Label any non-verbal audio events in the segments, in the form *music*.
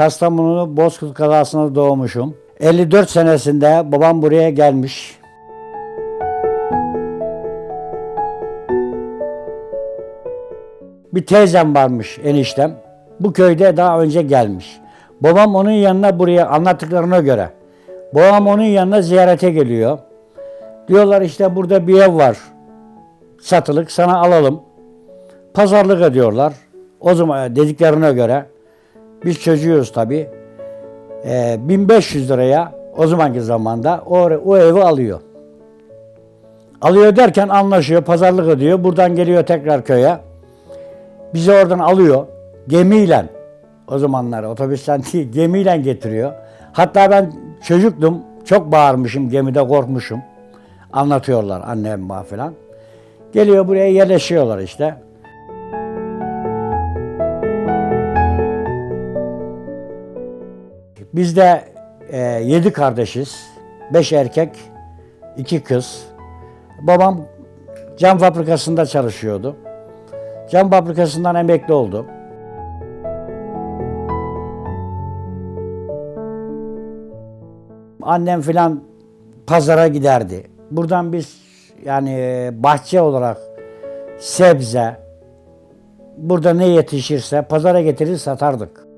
Kastamonu Bozkurt kazasında doğmuşum. 54 senesinde babam buraya gelmiş. Bir teyzem varmış eniştem. Bu köyde daha önce gelmiş. Babam onun yanına buraya anlattıklarına göre. Babam onun yanına ziyarete geliyor. Diyorlar işte burada bir ev var. Satılık sana alalım. Pazarlık ediyorlar. O zaman dediklerine göre biz çocuğuz tabii. Ee, 1500 liraya o zamanki zamanda o, o evi alıyor. Alıyor derken anlaşıyor, pazarlık ediyor. Buradan geliyor tekrar köye. Bizi oradan alıyor gemiyle. O zamanlar otobüsten değil, gemiyle getiriyor. Hatta ben çocuktum, çok bağırmışım, gemide korkmuşum. Anlatıyorlar annem falan. Geliyor buraya yerleşiyorlar işte. Biz de e, yedi kardeşiz. Beş erkek, iki kız. Babam cam fabrikasında çalışıyordu. Cam fabrikasından emekli oldu. Annem filan pazara giderdi. Buradan biz yani bahçe olarak sebze, burada ne yetişirse pazara getirir satardık.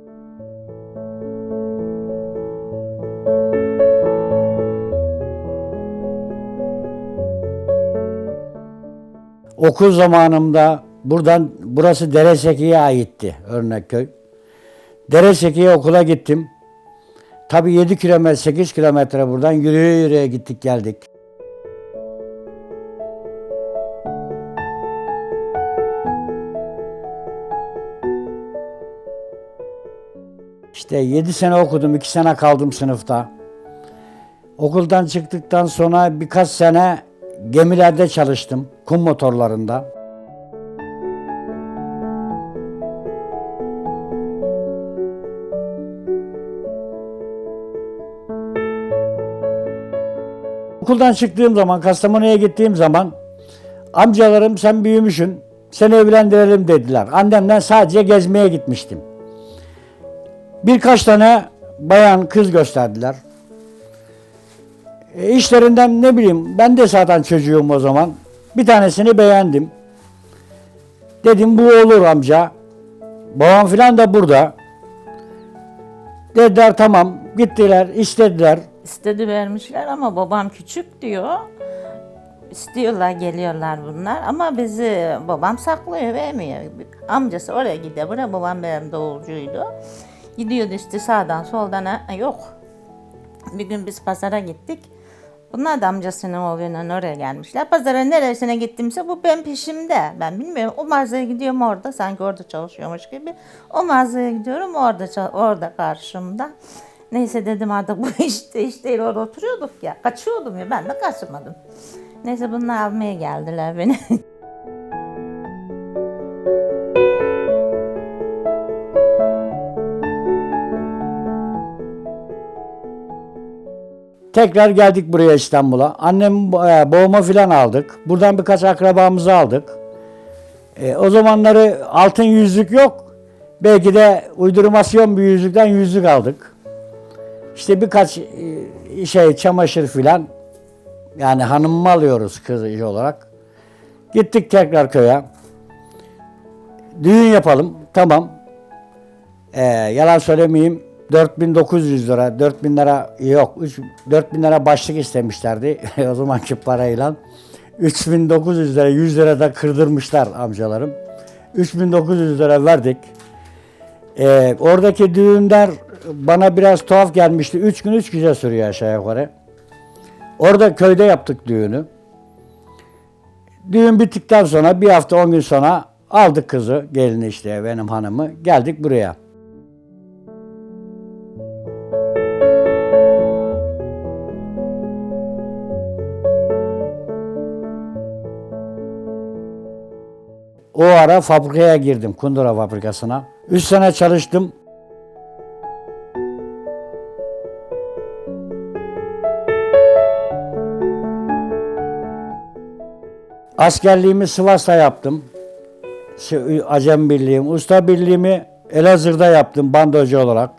Okul zamanımda buradan burası Dereseki'ye aitti Örnekköy. Dereseki'ye okula gittim. Tabii 7 kilometre 8 kilometre buradan yürüye yürüye gittik geldik. İşte 7 sene okudum, 2 sene kaldım sınıfta. Okuldan çıktıktan sonra birkaç sene gemilerde çalıştım, kum motorlarında. Okuldan çıktığım zaman, Kastamonu'ya gittiğim zaman amcalarım sen büyümüşsün, seni evlendirelim dediler. Annemden sadece gezmeye gitmiştim. Birkaç tane bayan kız gösterdiler. E, işlerinden ne bileyim ben de zaten çocuğum o zaman. Bir tanesini beğendim. Dedim bu olur amca. Babam filan da burada. Dediler tamam. Gittiler, istediler. İstedi vermişler ama babam küçük diyor. İstiyorlar geliyorlar bunlar ama bizi babam saklıyor vermiyor. Amcası oraya gidiyor. Buraya babam benim doğulcuydu. Gidiyordu işte sağdan soldan ha, yok. Bir gün biz pazara gittik. Bunlar da amcasının oğluyla oraya gelmişler. Pazara neresine gittimse bu ben peşimde. Ben bilmiyorum. O mağazaya gidiyorum orada. Sanki orada çalışıyormuş gibi. O mağazaya gidiyorum orada orada karşımda. Neyse dedim artık bu *laughs* işte iş değil. Orada oturuyorduk ya. Kaçıyordum ya. Ben de kaçmadım. Neyse bunlar almaya geldiler beni. *laughs* Tekrar geldik buraya İstanbul'a. Annem e, boğma filan aldık. Buradan birkaç akrabamızı aldık. E, o zamanları altın yüzük yok. Belki de uydurmasyon bir yüzükten yüzük aldık. İşte birkaç e, şey çamaşır filan. Yani hanımımı alıyoruz kız olarak. Gittik tekrar köye. Düğün yapalım. Tamam. Ee, yalan söylemeyeyim. 4900 lira, 4000 lira yok. 3, 4000 lira başlık istemişlerdi *laughs* o zamanki parayla. 3900 lira, 100 lira da kırdırmışlar amcalarım. 3900 lira verdik. Ee, oradaki düğünler bana biraz tuhaf gelmişti. 3 gün 3 gece sürüyor aşağı yukarı. Orada köyde yaptık düğünü. Düğün bittikten sonra bir hafta 10 gün sonra aldık kızı, gelini işte benim hanımı. Geldik buraya. O ara fabrikaya girdim, kundura fabrikasına. Üç sene çalıştım. Askerliğimi Sivas'ta yaptım. Si- Acem birliğim. Usta birliğimi Elazığ'da yaptım bandocu olarak.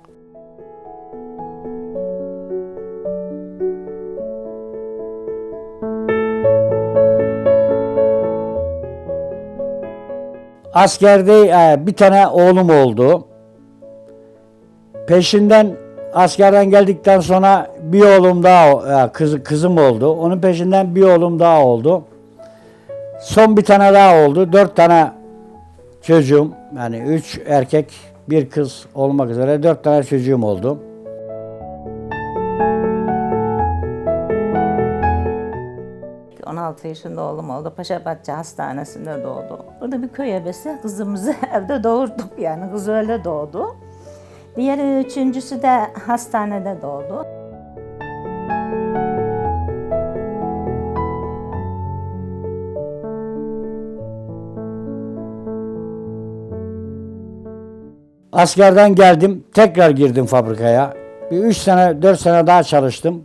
Askerde e, bir tane oğlum oldu. Peşinden askerden geldikten sonra bir oğlum daha e, kız, kızım oldu. Onun peşinden bir oğlum daha oldu. Son bir tane daha oldu. Dört tane çocuğum yani üç erkek bir kız olmak üzere dört tane çocuğum oldu. Hı. 16 yaşında oğlum oldu. Paşabahçe Hastanesi'nde doğdu. Burada bir köy ebesi kızımızı *laughs* evde doğurduk yani. Kız öyle doğdu. Diğer üçüncüsü de hastanede doğdu. Askerden geldim, tekrar girdim fabrikaya. Bir üç sene, dört sene daha çalıştım.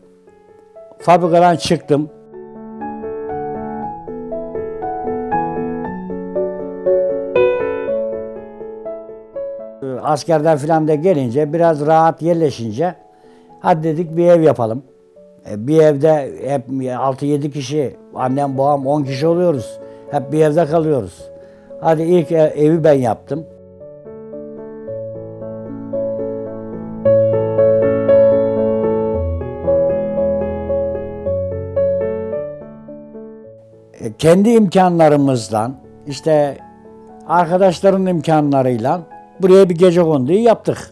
Fabrikadan çıktım. Askerden filan da gelince, biraz rahat yerleşince, hadi dedik bir ev yapalım. E, Bir evde hep 6-7 kişi, annem babam 10 kişi oluyoruz. Hep bir evde kalıyoruz. Hadi ilk e- evi ben yaptım. E, kendi imkanlarımızdan işte arkadaşların imkanlarıyla buraya bir gece konduyu yaptık.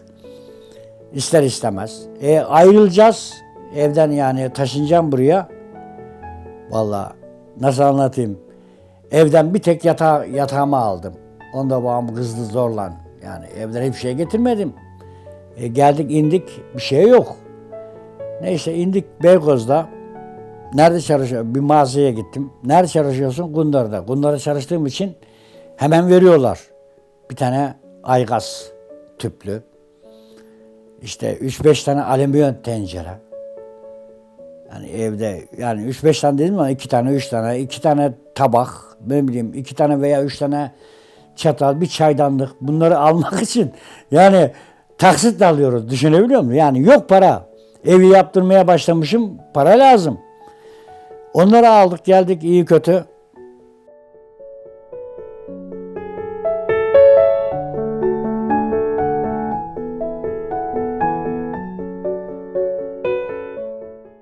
İster istemez. E, ayrılacağız evden yani taşınacağım buraya. Vallahi nasıl anlatayım? Evden bir tek yata yatağımı aldım. Onu da babam kızdı zorla. Yani evden hiçbir şey getirmedim. E, geldik indik bir şey yok. Neyse indik Beykoz'da. Nerede çalışıyor? Bir mağazaya gittim. Nerede çalışıyorsun? Gundar'da. Gundar'da çalıştığım için hemen veriyorlar. Bir tane aygaz tüplü. İşte 3-5 tane alüminyum tencere. Yani evde yani 3-5 tane dedim ama 2 tane 3 tane 2 tane tabak ne bileyim 2 tane veya 3 tane çatal bir çaydanlık bunları *laughs* almak için yani taksit alıyoruz düşünebiliyor musun? Yani yok para. Evi yaptırmaya başlamışım para lazım. Onları aldık geldik iyi kötü.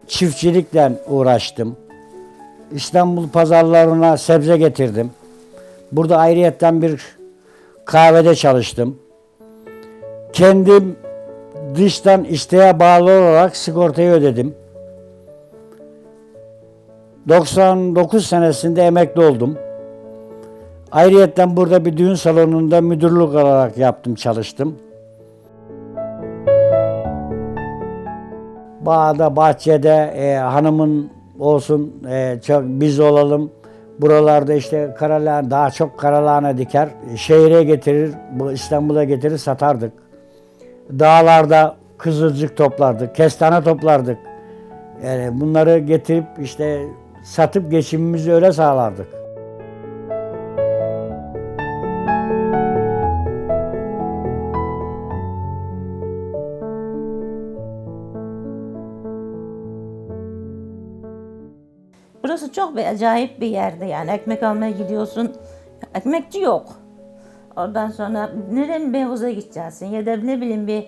Çiftçilikle uğraştım. İstanbul pazarlarına sebze getirdim. Burada ayrıyetten bir kahvede çalıştım. Kendim dıştan isteğe bağlı olarak sigortayı ödedim. 99 senesinde emekli oldum. Ayrıyetten burada bir düğün salonunda müdürlük olarak yaptım, çalıştım. Bağda, bahçede e, hanımın olsun, e, çok biz olalım. Buralarda işte karalahana, daha çok karalahana diker. Şehire getirir, bu İstanbul'a getirir satardık. Dağlarda kızılcık toplardık, kestane toplardık. Yani bunları getirip işte satıp geçimimizi öyle sağlardık. Burası çok bir acayip bir yerde yani ekmek almaya gidiyorsun ekmekçi yok. Oradan sonra nereye Beykoz'a gideceksin ya da ne bileyim bir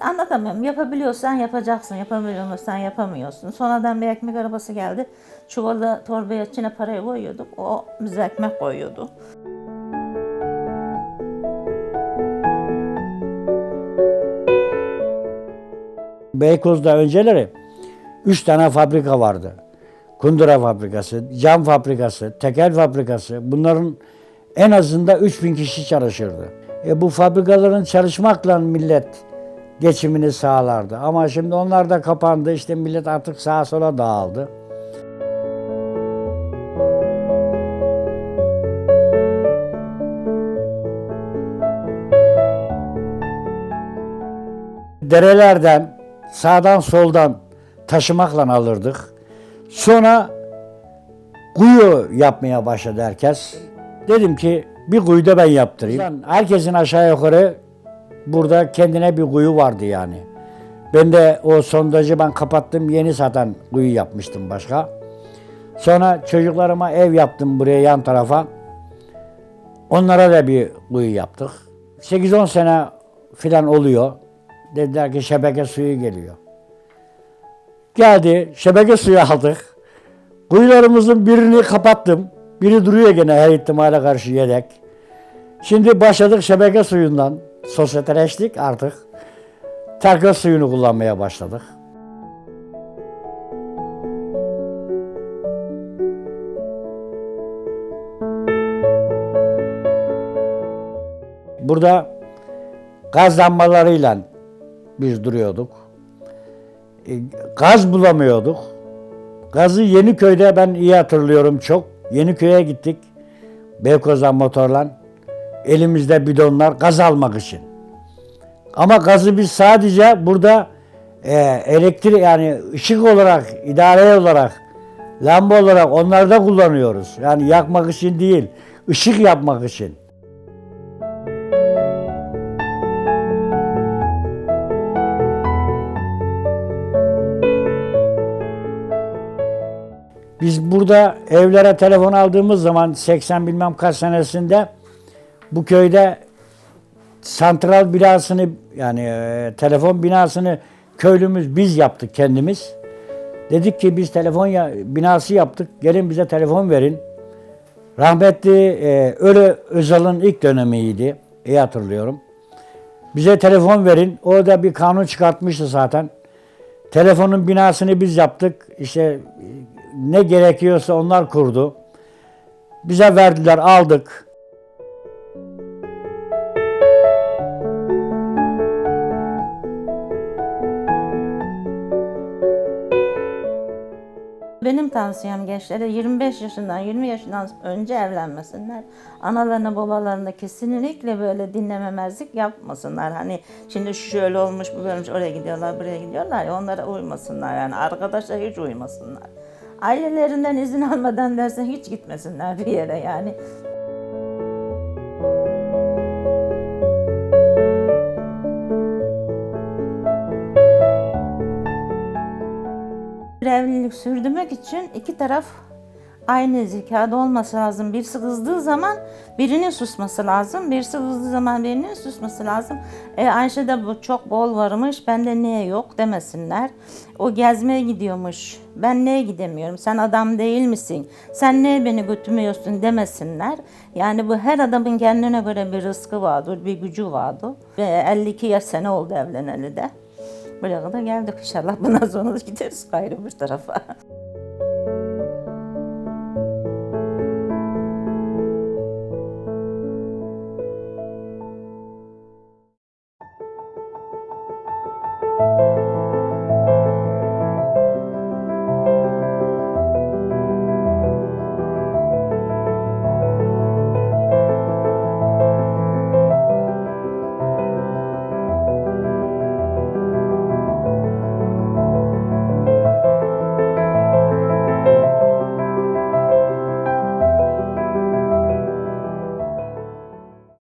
anlatamıyorum. Yapabiliyorsan yapacaksın, yapamıyorsan yapamıyorsun. Sonradan bir ekmek arabası geldi. Çuvalı torbaya içine parayı koyuyorduk. O bize ekmek koyuyordu. Beykoz'da önceleri üç tane fabrika vardı. Kundura fabrikası, cam fabrikası, tekel fabrikası. Bunların en azından 3000 kişi çalışırdı. E bu fabrikaların çalışmakla millet geçimini sağlardı. Ama şimdi onlar da kapandı. İşte millet artık sağa sola dağıldı. Derelerden sağdan soldan taşımakla alırdık. Sonra kuyu yapmaya başladı herkes. Dedim ki bir kuyu da ben yaptırayım. Herkesin aşağı yukarı burada kendine bir kuyu vardı yani. Ben de o sondajı ben kapattım yeni zaten kuyu yapmıştım başka. Sonra çocuklarıma ev yaptım buraya yan tarafa. Onlara da bir kuyu yaptık. 8-10 sene filan oluyor. Dediler ki şebeke suyu geliyor. Geldi, şebeke suyu aldık. Kuyularımızın birini kapattım. Biri duruyor gene her ihtimale karşı yedek. Şimdi başladık şebeke suyundan. Sosyeteleştik artık. Terkos suyunu kullanmaya başladık. Burada gaz lambalarıyla biz duruyorduk. E, Gaz bulamıyorduk. Gazı Yeniköy'de ben iyi hatırlıyorum çok. Yeniköy'e gittik. Beykoz'dan motorla. Elimizde bidonlar gaz almak için. Ama gazı biz sadece burada e, elektrik yani ışık olarak, idare olarak, lamba olarak onlarda kullanıyoruz. Yani yakmak için değil, ışık yapmak için. Biz burada evlere telefon aldığımız zaman 80 bilmem kaç senesinde bu köyde santral binasını yani e, telefon binasını köylümüz biz yaptık kendimiz. Dedik ki biz telefon ya, binası yaptık. Gelin bize telefon verin. Rahmetli e, Ölü Özal'ın ilk dönemiydi. İyi hatırlıyorum. Bize telefon verin. O da bir kanun çıkartmıştı zaten. Telefonun binasını biz yaptık. İşte ne gerekiyorsa onlar kurdu. Bize verdiler, aldık. Benim tavsiyem gençlere 25 yaşından 20 yaşından önce evlenmesinler. Analarına babalarına kesinlikle böyle dinlememezlik yapmasınlar. Hani şimdi şöyle olmuş bu olmuş oraya gidiyorlar buraya gidiyorlar ya onlara uymasınlar yani arkadaşlar hiç uymasınlar. Ailelerinden izin almadan derse hiç gitmesinler bir yere yani. Evlilik sürdürmek için iki taraf aynı zekada olması lazım. Birisi kızdığı zaman birinin susması lazım. Birisi kızdığı zaman birinin susması lazım. E, Ayşe'de bu çok bol varmış, bende niye yok demesinler. O gezmeye gidiyormuş, ben niye gidemiyorum, sen adam değil misin, sen niye beni götürmüyorsun demesinler. Yani bu her adamın kendine göre bir rızkı vardır, bir gücü vardır. Ve 52 yaş sene oldu evleneli de. Buraya kadar geldik inşallah. Bundan sonra gideriz gayrı bir tarafa.